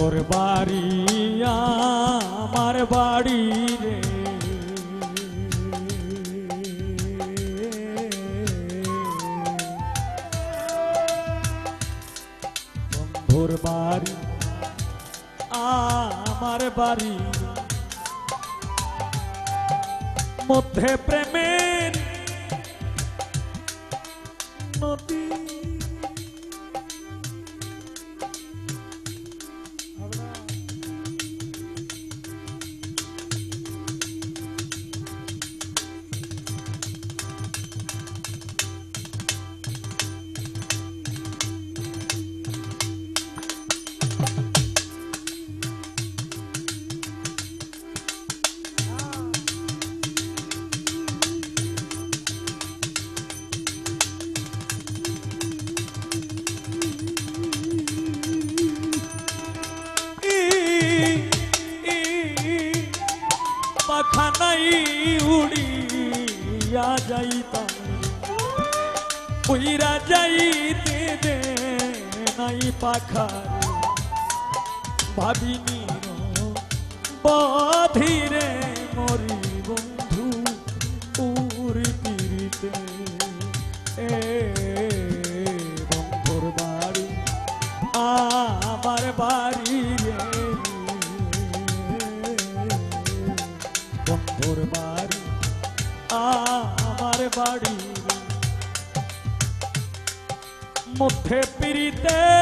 বন্ধুর বাড়ি আমার বাড়ি রে। বন্ধুর বাড়ি আমার বাড়ি। মধ্যে প্রেমের দে নাই ভাবিনি মরি বন্ধু পুরি পিড়িতে। এ বন্ধুর বাড়ি বাড়ি পিড়িতের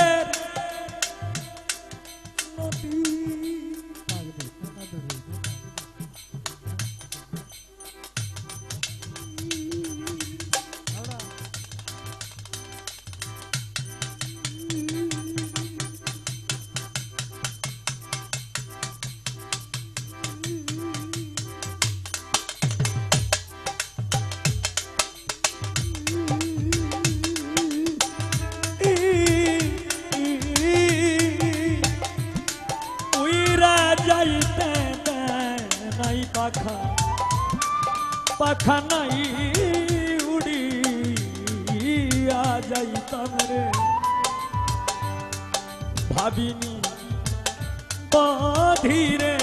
পাখা পাখা নাই উড়িয়া যাইতাম রে ভাবিনি বাধিরে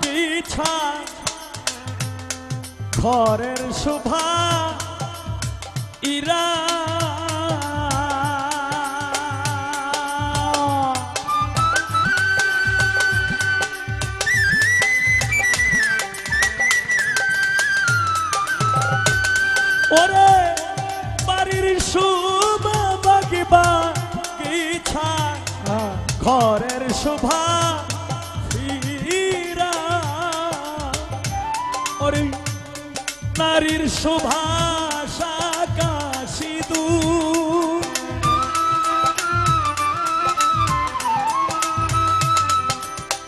পিছা ঘরের শোভা ইরা। ওরে বাড়ির শোভা বাগিবা গিছা ঘরের শোভা নারীর শোভা শাকা সিঁদুর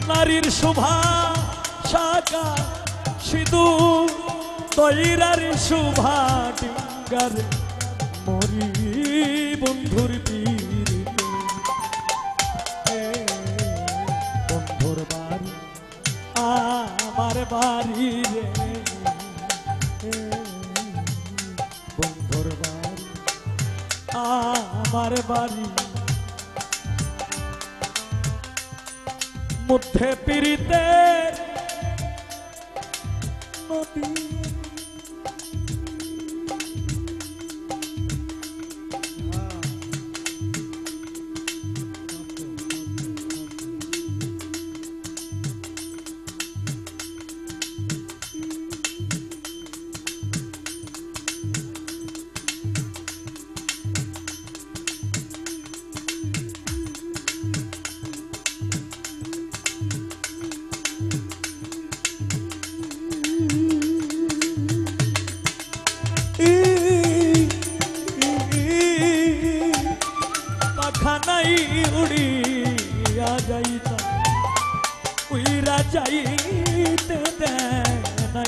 নারীর শোভা শাকা সিঁদুর তৈরার শোভা ডিঙ্গার মরি বন্ধুর বন্ধুর বাড়ি, আমার বাড়ি রে। हमारे बारी। मुठे पीरी तेरे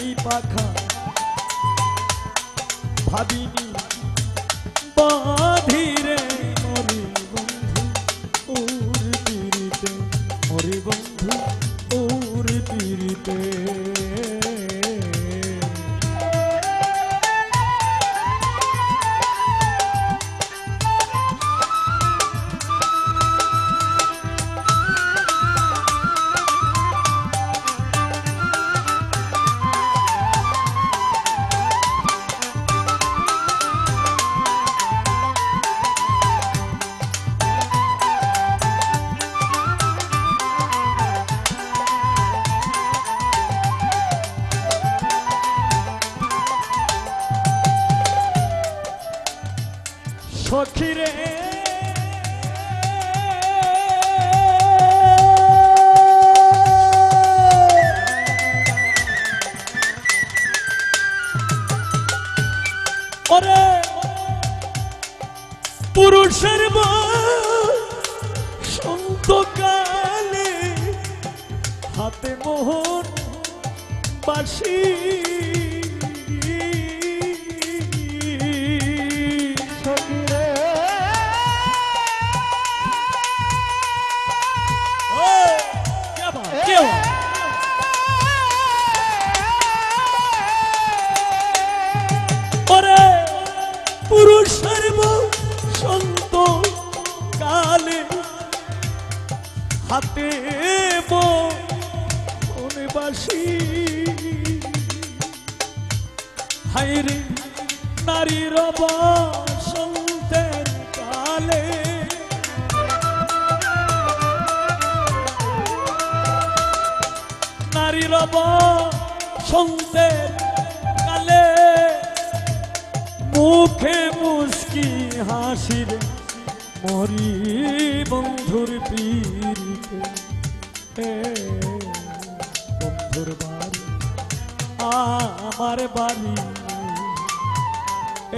এই পাখা ভাবিনি বাধির সখিরে ওঠে বন্ধুর বাড়ি আমার বাড়ি।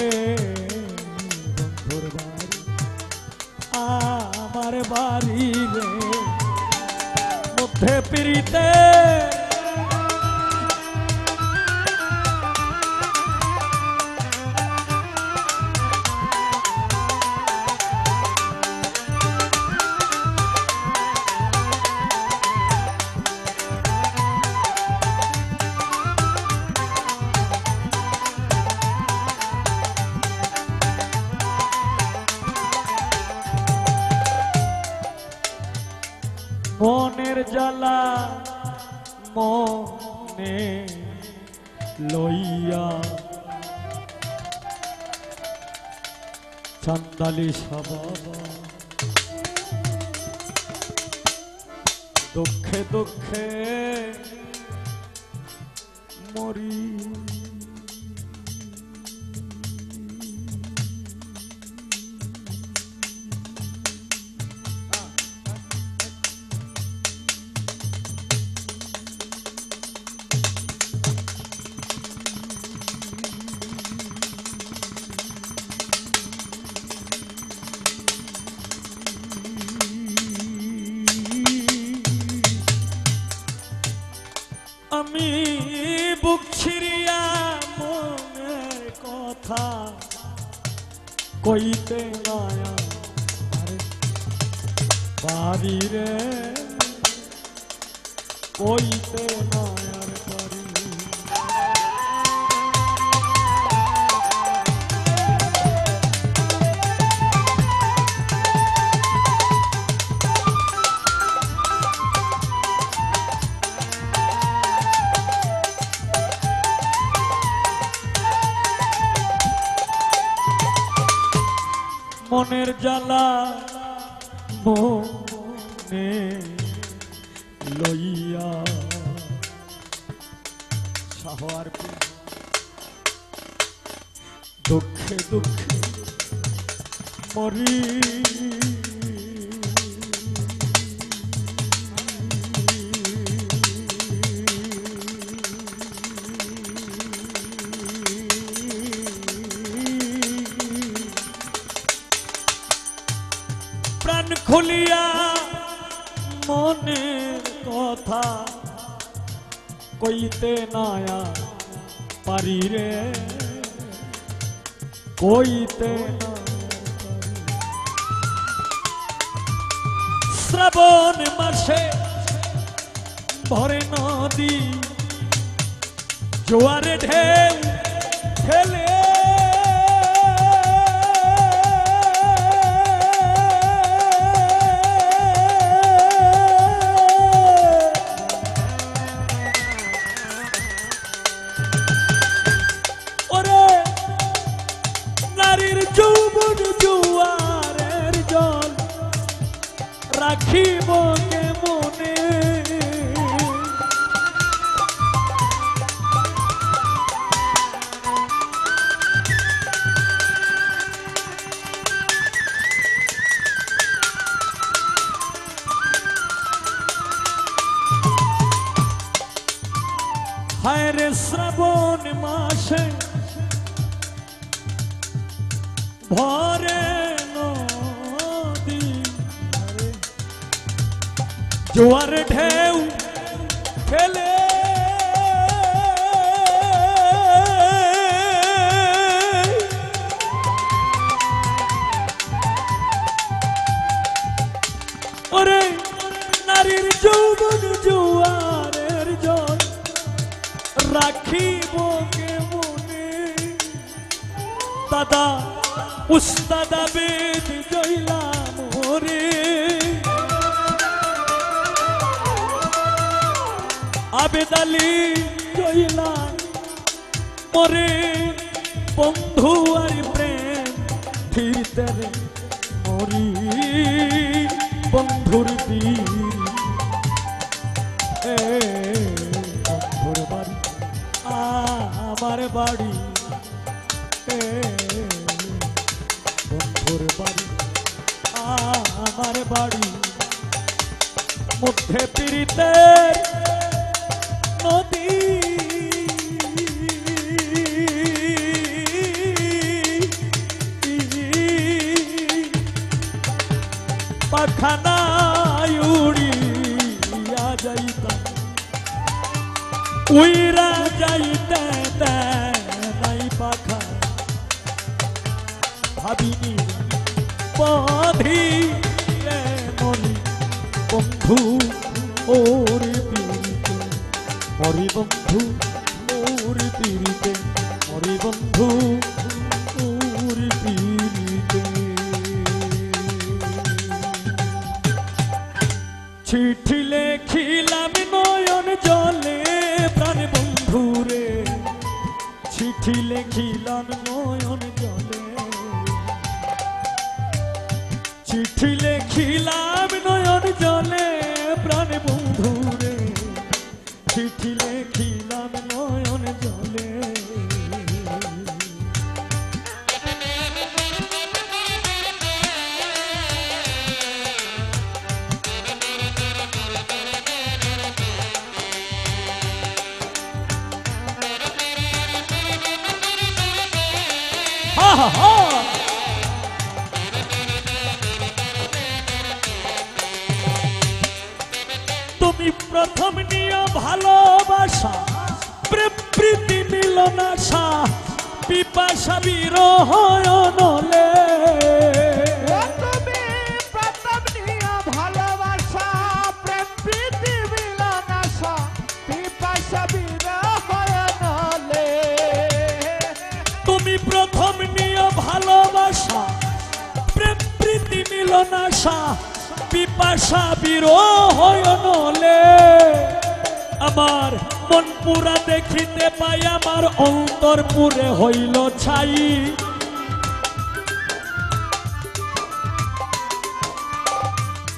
এ বন্ধুর বাড়ি আমার বাড়ি রে। মধ্যে পিড়িতে মনের জ্বালা মনে লইয়া চন্দালি সব দুঃখে দুঃখে মরি। મારી રે মনের জ্বালা মনে লইয়া। সাহার দুঃখে দুঃখে মরি। খুলিয়া মনের কথা কইতে নায়া পারি রে। কইতে শ্রাবণ মাসে ভরে নদী, জোয়ারে ঢেউ খেলে রাখিব দাদা উস্তাদা বেদ জইলাম ওরে আবেদ আলী জইলাম মরে। বন্ধু আর প্রেম ফিরতে মরি। বন্ধুর বীর এ বন্ধুর বাড়ি, আমার বাড়ি। পিড়িতে নদী। পাখানায় উড়িয়া যাইতাম। উইরা চিঠি খিলান নয়ন জলে। চিঠি লেখিলাম নয়ন জলে। ভালোবাসা প্রেম প্রীতি মিলনাশা পিপাসা বিরহ নলে। তুমি প্রথম নিয়ে ভালোবাসা প্রেম প্রীতি মিলনাশা পিপাসা বিরহ নলে। তুমি প্রথম নিয়ে ভালোবাসা প্রেম প্রীতি মিলনাশা পিপাসা বিরহ নলে। আমার মন পুরা দেখিতে পাই, আমার অন্তর পুরে হইল ছাই।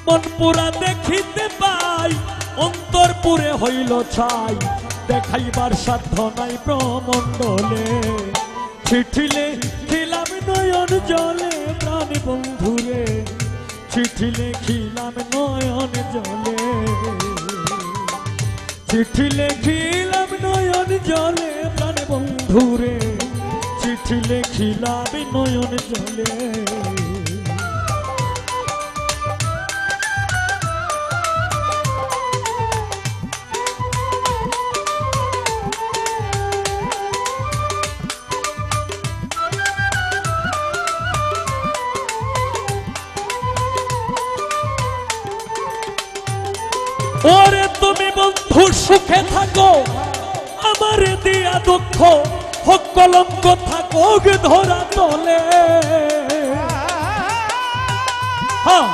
মন পুরা দেখিতে পাই, অন্তর পুরে হইল ছাই। দেখাইবার সাধ্য নাই প্রমণ্ডলে চিঠিলে খিলাম নয়ন জলে প্রাণ বন্ধুরে। চিঠিলে খিলাম নয়ন জলে। চিঠি লেখিলাম নয়ন জলে প্রাণ বন্ধুরে চিঠি লেখিলাম নয়ন জলে। ওরে তুমি বন্ধু সুখে থাকো। আমার দিয়া দুঃখ হোক কলঙ্ক থাকো ধরা তলে। হ্যাঁ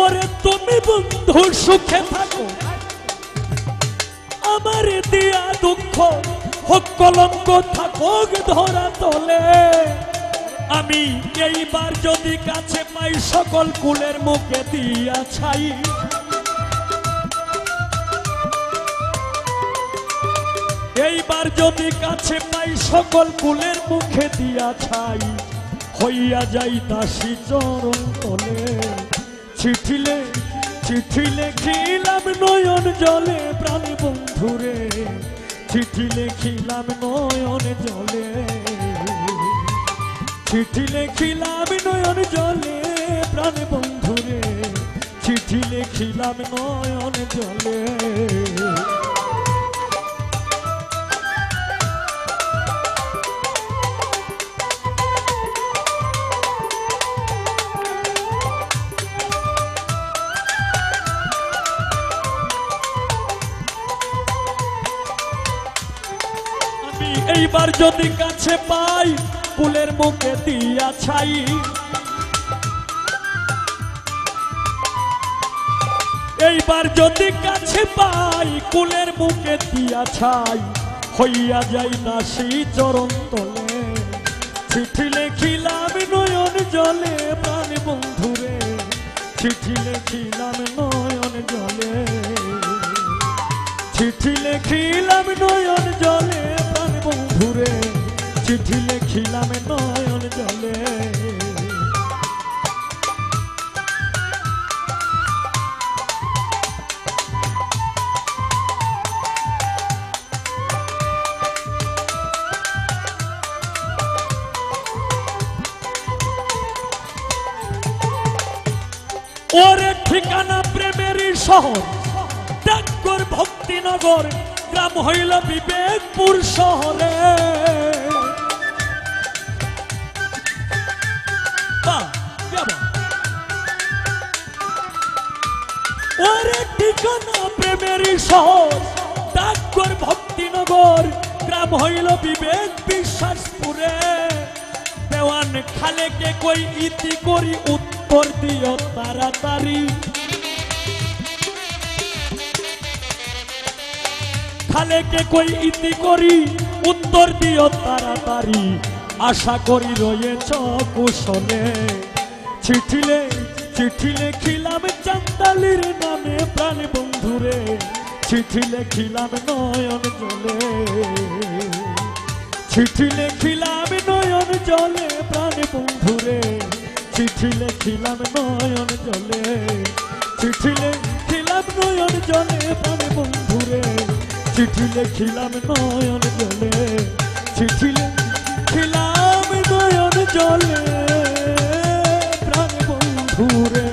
ওরে তুমি বন্ধু সুখে থাকো। দিয়া দুঃখ, হোক কলঙ্ক থাকো ধরা তলে। আমি এইবার যদি কাছে পাই, সকল কুলের মুখে দিয়া ছাই। এইবার যদি কাছে পাই, সকল কুলের মুখে দিয়া ছাই। হইয়া যাই দাসী চরণ তলে। চিঠিলে চিঠি লেখিলাম নয়ন জলে প্রাণ বন্ধুরে। চিঠি লেখিলাম নয়ন জলে। চিঠি লেখিলাম নয়ন জলে প্রাণ বন্ধুরে। চিঠি লেখিলাম নয়ন জলে। এইবার যদি কাছে পাই কুলের মুখে দিয়া ছাই। এইবার যদি কাছে পাই কুলের মুখে দিয়া ছাই। হইয়া যাই দাসী চরণ তলে। চিঠি লেখিলাম নয়ন জলে প্রাণ বন্ধুরে। চিঠি লেখিলাম নয়ন জলে। চিঠি লেখিলাম নয়ন জলে বন্ধুরে চিঠি লেখিলাম নয়ন জলে। ওরে ঠিকানা প্রেমেরই শহর ডাকর ভক্তিনগর। গ্রাম হইল বিবেকপুর শহরে? ওরে ঠিকানা প্রেমেরই শহর ডাকর ভক্তিনগর, গ্রাম হইল বিবেক বিশ্বাসপুরে। দেওয়ান খালেকে কই ইতি করি, উত্তর দিও তাড়াতাড়ি। খালেকে কই ইতি করি, উত্তর দিও তাড়াতাড়ি। আশা করি রয়েছ কুশলে। চিঠিলে চিঠি লেখিলাম চান্দালির নামে প্রাণ বন্ধুরে। চিঠি লেখিলাম নয়ন জলে। চিঠি লেখিলাম নয়ন জলে প্রাণ বন্ধুরে। চিঠি লেখিলাম নয়ন জলে। চিঠি লেখিলাম নয়ন জলে প্রাণ বন্ধুরে। চিঠি লেখিলাম নয়ন জলে। চিঠি লেখিলাম নয়ন জলে। প্রাণ বন্ধুরে,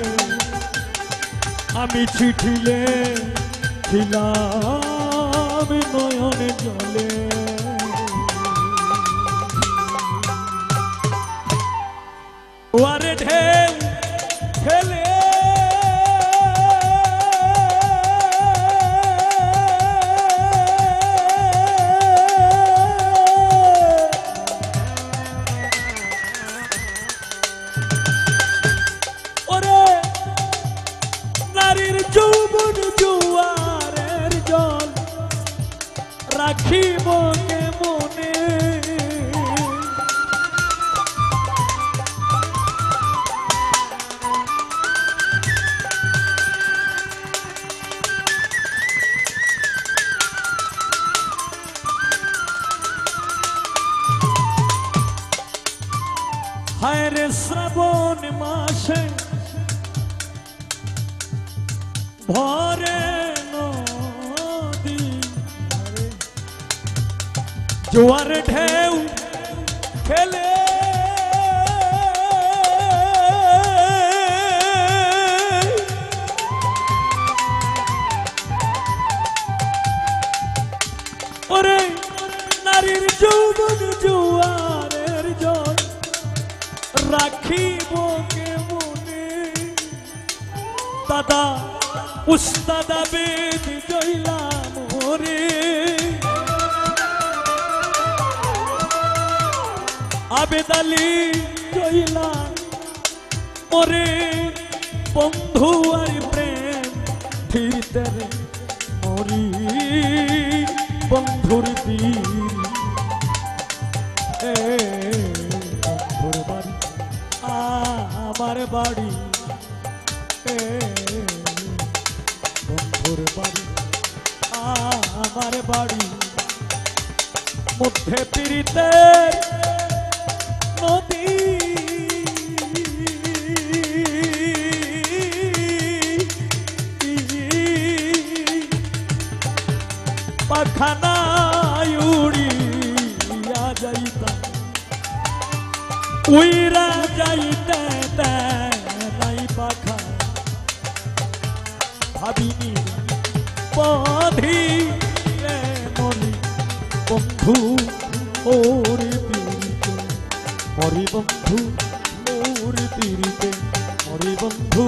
আমি চিঠি লেখিলাম নয়ন জলে। ওয়ারে ঢেউ দাদা উস্তাদা বেদ জইলা মোরে। আবেদালি জইলা মোরে। বন্ধু আর প্রেম ফিরতে রে মরি। বন্ধুর বীর, এ বন্ধুর বাড়ি, আমার বাড়ি। বাড়ি। মধ্যে পিড়িতে নদী। পাখানায় উড়িয়া যাইতাম উইরা যাইতে নাই পাখা। ভাবিনি বাঁধি বন্ধু ওরে পীড়িতে হরি বন্ধু ওরে পীড়িতে হরি বন্ধু।